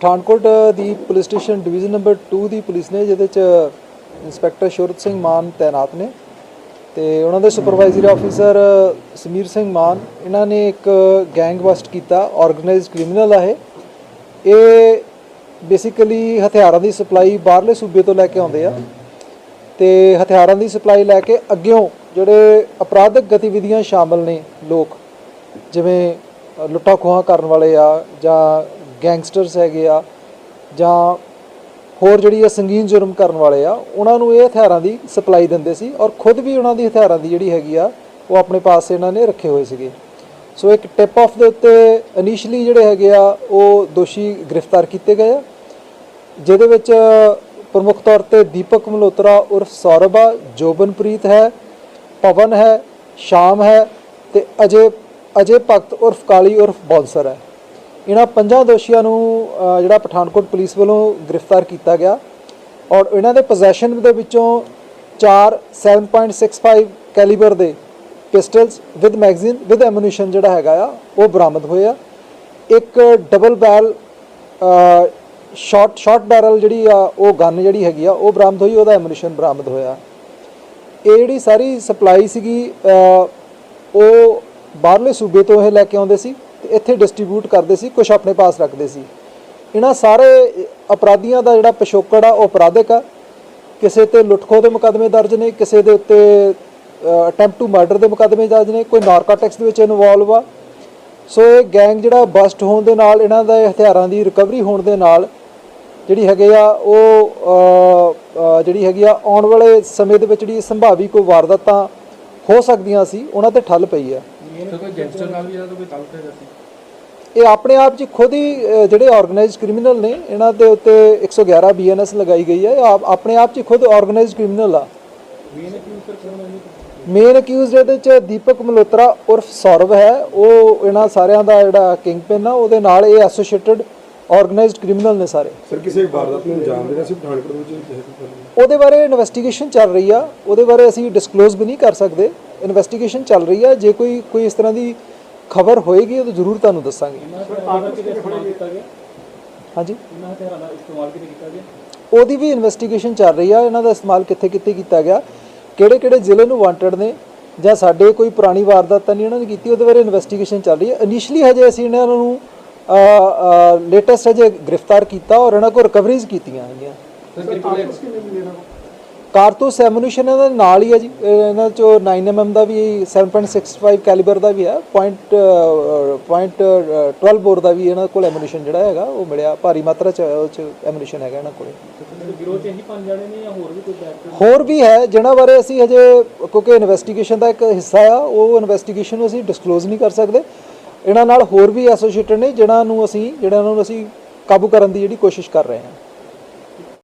ਪਠਾਨਕੋਟ ਦੀ police station division number 2 ਦੀ police ਨੇ ਜਿਹਦੇ ਚ ਇੰਸਪੈਕਟਰ ਸ਼ੁਰਤ ਸਿੰਘ ਮਾਨ ਤਾਇਨਾਤ ਨੇ ਤੇ ਉਹਨਾਂ ਦੇ ਸੁਪਰਵਾਈਜ਼ਰੀ ਆਫੀਸਰ ਸਮੀਰ ਸਿੰਘ ਮਾਨ ਇਹਨਾਂ ਨੇ ਇੱਕ ਗੈਂਗ ਬਸਟ ਕੀਤਾ ਆਰਗੇਨਾਈਜ਼ਡ ਕ੍ਰਿਮੀਨਲ ਆ ਇਹ। ਇਹ ਬੇਸਿਕਲੀ ਹਥਿਆਰਾਂ ਦੀ ਸਪਲਾਈ ਬਾਹਰਲੇ ਸੂਬੇ ਤੋਂ ਲੈ ਕੇ ਆਉਂਦੇ ਆ ਤੇ ਹਥਿਆਰਾਂ ਦੀ ਸਪਲਾਈ ਲੈ ਕੇ ਅੱਗਿਓਂ ਜਿਹੜੇ ਅਪਰਾਧਿਕ ਗਤੀਵਿਧੀਆਂ ਸ਼ਾਮਲ ਨੇ ਲੋਕ ਜਿਵੇਂ ਅ, ਲੁੱਟਾਂ ਖੋਹਾਂ ਕਰਨ ਵਾਲੇ ਆ ਜਾਂ ਗੈਂਗਸਟਰਸ ਹੈਗੇ ਆ ਜਾਂ ਹੋਰ ਜਿਹੜੀ ਇਹ ਸੰਗੀਨ ਜੁਰਮ ਕਰਨ ਵਾਲੇ ਆ, ਉਹਨਾਂ ਨੂੰ ਇਹ ਹਥਿਆਰਾਂ ਦੀ ਸਪਲਾਈ ਦਿੰਦੇ ਸੀ ਔਰ ਖੁਦ ਵੀ ਉਹਨਾਂ ਦੀ ਹਥਿਆਰਾਂ ਦੀ ਜਿਹੜੀ ਹੈਗੀ ਆ, ਉਹ ਆਪਣੇ ਪਾਸ ਇਹਨਾਂ ਨੇ ਰੱਖੇ ਹੋਏ ਸੀਗੇ। ਸੋ ਇੱਕ ਟਿਪ ਆਫ ਦੇ ਉੱਤੇ ਇਨੀਸ਼ੀਅਲੀ ਜਿਹੜੇ ਹੈਗੇ ਆ, ਉਹ ਦੋਸ਼ੀ ਗ੍ਰਿਫਤਾਰ ਕੀਤੇ ਗਏ ਆ, ਜਿਹਦੇ ਵਿੱਚ ਪ੍ਰਮੁੱਖ ਤੌਰ ਤੇ ਦੀਪਕ ਮਲਹੋਤਰਾ ਉਰਫ ਸੌਰਭ ਆ ਜੋਬਨਪ੍ਰੀਤ ਹੈ, ਪਵਨ ਹੈ, ਸ਼ਾਮ ਹੈ ਤੇ ਅਜੇ ਅਜੇ ਭਗਤ ਉਰਫ ਕਾਲੀ ਉਰਫ ਬੌਂਸਰ ਹੈ। ਇਹਨਾਂ ਪੰਜਾਂ ਦੋਸ਼ੀਆਂ ਨੂੰ ਜਿਹੜਾ ਪਠਾਨਕੋਟ ਪੁਲਿਸ ਵੱਲੋਂ ਗ੍ਰਿਫਤਾਰ ਕੀਤਾ ਗਿਆ ਔਰ ਇਹਨਾਂ ਦੇ ਪੋਜੈਸ਼ਨ ਦੇ ਵਿੱਚੋਂ 4 7.65 ਕੈਲੀਬਰ ਦੇ pistols with magazine with ammunition ਜਿਹੜਾ ਹੈਗਾ ਆ, ਉਹ ਬਰਾਮਦ ਹੋਏ ਆ। ਇੱਕ double barrel short short barrel ਜਿਹੜੀ ਆ, ਉਹ ਗਨ ਜਿਹੜੀ ਹੈਗੀ ਆ, ਉਹ ਬਰਾਮਦ ਹੋਈ, ਉਹਦਾ ਐਮੂਨੀਸ਼ਨ ਬਰਾਮਦ ਹੋਇਆ। ਇਹ ਜਿਹੜੀ ਸਾਰੀ ਸਪਲਾਈ ਸੀਗੀ ਉਹ ਬਾਹਰਲੇ ਸੂਬੇ ਤੋਂ ਇਹ ਲੈ ਕੇ ਆਉਂਦੇ ਸੀ। ਇੱਥੇ ਡਿਸਟ੍ਰੀਬਿਊਟ ਕਰਦੇ ਸੀ ਕੁਝ ਆਪਣੇ ਪਾਸ ਰੱਖਦੇ ਸੀ। ਇਹਨਾਂ ਸਾਰੇ ਅਪਰਾਧੀਆਂ ਦਾ ਜਿਹੜਾ ਪਿਛੋਕੜ ਆ ਉਹ ਅਪਰਾਧਿਕ ਆ। ਕਿਸੇ ਤੇ ਲੁੱਟਖੋ ਦੇ ਮੁਕੱਦਮੇ ਦਰਜ ਨੇ ਕਿਸੇ ਦੇ ਉੱਤੇ ਅਟੈਂਪਟ ਟੂ ਮਰਡਰ ਦੇ ਮੁਕੱਦਮੇ ਦਰਜ ਨੇ ਕੋਈ ਨਾਰਕੋਟਿਕਸ ਦੇ ਵਿੱਚ ਇਨਵੋਲਵ ਆ। ਸੋ ਇਹ ਗੈਂਗ ਜਿਹੜਾ ਬਸਟ ਹੋਣ ਦੇ ਨਾਲ ਇਹਨਾਂ ਦਾ ਇਹ ਹਥਿਆਰਾਂ ਦੀ ਰਿਕਵਰੀ ਹੋਣ ਦੇ ਨਾਲ ਜਿਹੜੀ ਹੈਗੇ ਆ ਉਹ ਜਿਹੜੀ ਹੈਗੀ ਆ ਆਉਣ ਵਾਲੇ ਸਮੇਂ ਦੇ ਵਿੱਚ ਜਿਹੜੀ ਸੰਭਾਵੀ ਕੋਈ ਵਾਰਦਾਤਾਂ ਹੋ ਸਕਦੀਆਂ ਸੀ ਉਹਨਾਂ ਤੇ ਠੱਲ ਪਈ ਆ। ਕੋਈ ਗੈਂਗਸਟਰ ਨਾਲ ਵੀ ਇਹਦਾ ਕੋਈ ਤਾਲੁਕ ਸੀ ਇਹ ਆਪਣੇ ਆਪ 'ਚ ਖੁਦ ਹੀ ਜਿਹੜੇ ਆਰਗੇਨਾਈਜ਼ਡ ਕ੍ਰਿਮੀਨਲ ਨੇ ਇਹਨਾਂ ਦੇ ਉੱਤੇ 111 ਬੀਐਨਐਸ ਲਗਾਈ ਗਈ ਹੈ। ਆਪਣੇ ਆਪ 'ਚ ਖੁਦ ਆਰਗੇਨਾਈਜ਼ਡ ਕ੍ਰਿਮੀਨਲ ਆ। ਮੇਨ ਅਕਿਊਜ਼ਡ ਇਹਦੇ 'ਚ ਦੀਪਕ ਮਲਹੋਤਰਾ ਉਰਫ ਸੌਰਵ ਹੈ। ਉਹ ਇਹਨਾਂ ਸਾਰਿਆਂ ਦਾ ਜਿਹੜਾ ਕਿੰਗ ਪਿਨ ਆ ਉਹਦੇ ਨਾਲ ਇਹ ਐਸੋਸੀਏਟਡ ਆਰਗੇਨਾਈਜ਼ਡ ਕ੍ਰਿਮੀਨਲ ਨੇ ਸਾਰੇ। ਸਰ ਕਿਸੇ ਵਾਰਦਾਤ ਨੂੰ ਅੰਜਾਮ ਦੇਣਾ ਸੀ ਪਠਾਨਕੋਟ ਵਿੱਚ ਉਹਦੇ ਬਾਰੇ ਇਨਵੈਸਟੀਗੇਸ਼ਨ ਚੱਲ ਰਹੀ ਆ। ਉਹਦੇ ਬਾਰੇ ਅਸੀਂ ਡਿਸਕਲੋਜ਼ ਵੀ ਨਹੀਂ ਕਰ ਸਕਦੇ। ਇਨਵੈਸਟੀਗੇਸ਼ਨ ਚੱਲ ਰਹੀ ਆ। ਜੇ ਕੋਈ ਕੋਈ ਇਸ ਤਰ੍ਹਾਂ ਦੀ ਖਬਰ ਹੋਏਗੀ ਉਹ ਜ਼ਰੂਰ ਤੁਹਾਨੂੰ ਦੱਸਾਂਗੇ। ਹਾਂਜੀ। ਉਹਦੀ ਵੀ ਇਨਵੈਸਟੀਗੇਸ਼ਨ ਚੱਲ ਰਹੀ ਆ ਇਹਨਾਂ ਦਾ ਇਸਤੇਮਾਲ ਕਿੱਥੇ ਕਿੱਥੇ ਕੀਤਾ ਗਿਆ? ਕਿਹੜੇ ਕਿਹੜੇ ਜ਼ਿਲ੍ਹੇ ਨੂੰ ਵਾਂਟਡ ਨੇ? ਜਾਂ ਸਾਡੇ ਕੋਈ ਪੁਰਾਣੀ ਵਾਰਦਾਤ ਤਾਂ ਨਹੀਂ ਇਹਨਾਂ ਨੇ ਕੀਤੀ ਉਹਦੇ ਬਾਰੇ ਇਨਵੈਸਟੀਗੇਸ਼ਨ ਚੱਲ ਰਹੀ ਹੈ ਇਨੀਸ਼ੀਅਲੀ ਹਜੇ ਅਸੀਂ ਇਹਨਾਂ ਨੂੰ ਲੇਟੈਸਟ ਹਜੇ ਗ੍ਰਿਫਤਾਰ ਕੀਤਾ ਔਰ ਇਹਨਾਂ ਕੋਲ ਰਿਕਵਰੀਜ਼ ਕੀਤੀਆਂ ਹੈਗੀਆਂ। ਕਾਰਤੂਸ ਐਮੂਨੀਸ਼ਨ ਇਹਨਾਂ ਦੇ ਨਾਲ ਹੀ ਹੈ ਜੀ। ਇਹਨਾਂ ਚੋਂ 9mm ਦਾ ਵੀ 7.65 ਕੈਲੀਬਰ ਦਾ ਵੀ ਹੈ। ਪੁਆਇੰਟ ਪੁਆਇੰਟ 12 ਬੋਰ ਦਾ ਵੀ ਇਹਨਾਂ ਕੋਲ ਐਮੂਨੀਸ਼ਨ ਜਿਹੜਾ ਹੈਗਾ, ਉਹ ਮਿਲਿਆ। ਭਾਰੀ ਮਾਤਰਾ ਚ ਉਹ ਚ ਐਮੂਨੀਸ਼ਨ ਹੈਗਾ ਇਹਨਾਂ ਕੋਲੇ। ਗਿਰੋਹ ਚ ਇਹੀ ਪੰਜ ਜਾਣੇ ਨੇ ਜਾਂ ਹੋਰ ਵੀ ਕੋਈ ਬੈਕ ਹੋਰ ਵੀ ਹੈ ਜਿਨ੍ਹਾਂ ਬਾਰੇ ਅਸੀਂ ਹਜੇ, ਕਿਉਂਕਿ ਇਨਵੈਸਟੀਗੇਸ਼ਨ ਦਾ ਇੱਕ ਹਿੱਸਾ ਆ, ਉਹ ਇਨਵੈਸਟੀਗੇਸ਼ਨ ਨੂੰ ਅਸੀਂ ਡਿਸਕਲੋਜ਼ ਨਹੀਂ ਕਰ ਸਕਦੇ। ਇਹਨਾਂ ਨਾਲ ਹੋਰ ਵੀ ਐਸੋਸੀਏਟਡ ਨੇ ਜਿਨ੍ਹਾਂ ਨੂੰ ਅਸੀਂ ਜਿਹੜਾ ਨੂੰ ਅਸੀਂ ਕਾਬੂ ਕਰਨ ਦੀ ਜਿਹੜੀ ਕੋਸ਼ਿਸ਼ ਕਰ ਰਹੇ ਹਾਂ।